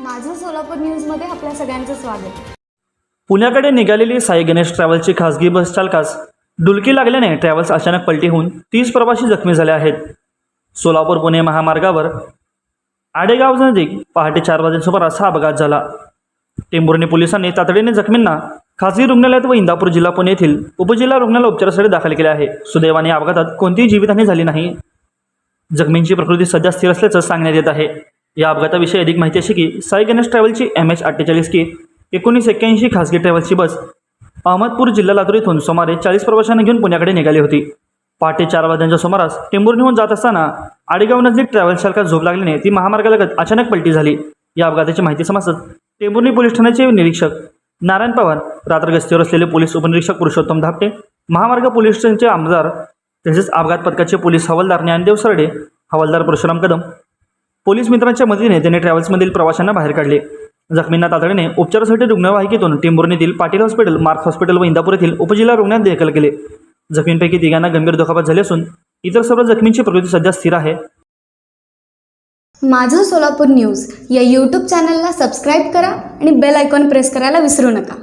माझं सोलापूर न्यूजमध्ये आपल्या सगळ्यांचं स्वागत. पुण्याकडे निघालेली साई गणेश ट्रॅव्हल्सची खासगी बस चालकास डुलकी लागल्याने ट्रॅव्हल्स अचानक पलटी होऊन तीस प्रवासी जखमी झाले आहेत. सोलापूर पुणे महामार्गावर आडेगाव नजीक पहाटे चार वाजेच्या सुमारास हा अपघात झाला. टेंभुर्णी पोलिसांनी तातडीने जखमींना खासगी रुग्णालयात व इंदापूर जिल्हा पुणे येथील उपजिल्हा रुग्णालय उपचारासाठी दाखल केले आहे. सुदैवाने अपघातात कोणतीही जीवितहानी झाली नाही. जखमींची प्रकृती सध्या स्थिर असल्याचं सांगण्यात येत आहे. या अपघाताविषयी अधिक माहिती अशी की साई गणेश ट्रॅव्हलची एम एच अठ्ठेचाळीस की एकोणीस एक्क्याऐंशी खासगी ट्रॅव्हल्सची बस अहमदपूर जिल्हा लातूर इथून सुमारे चाळीस प्रवाशांना घेऊन पुण्याकडे निघाली होती. पहाटे चार वाजण्याच्या सुमारास टेंभुर्णीहून जात असताना आडेगाव नजीक ट्रॅव्हल्स चालकास झोप लागल्याने ती महामार्गालगत अचानक पलटी झाली. या अपघाताची माहिती समजत टेंबुर्णी पोलीस ठाण्याचे निरीक्षक नारायण पवार रात्र गस्तीवर असलेले पोलीस उपनिरीक्षक पुरुषोत्तम धापटे महामार्ग पोलीस स्टेशनचे आमदार तसेच अपघात पथकाचे पोलीस हवालदार ज्ञानदेव सरडे हवालदार परशुराम कदम पोलीस मित्रांच्या मदतीने त्यांनी ट्रॅव्हल्समधील प्रवाशांना बाहेर काढले. जखमींना तातडीने उपचारासाठी रुग्णवाहिकेतून टिंबुर्णीतील पाटील हॉस्पिटल मार्क हॉस्पिटल व इंदापूर येथील उपजिल्हा रुग्णात दाखल केले. जखमींपैकी तिघांना गंभीर दुखापत झाली असून इतर सर्व जखमींची प्रकृती सध्या स्थिर आहे. माझं सोलापूर न्यूज या यूट्यूब चॅनलला सबस्क्राईब करा आणि बेल आयकॉन प्रेस करायला विसरू नका.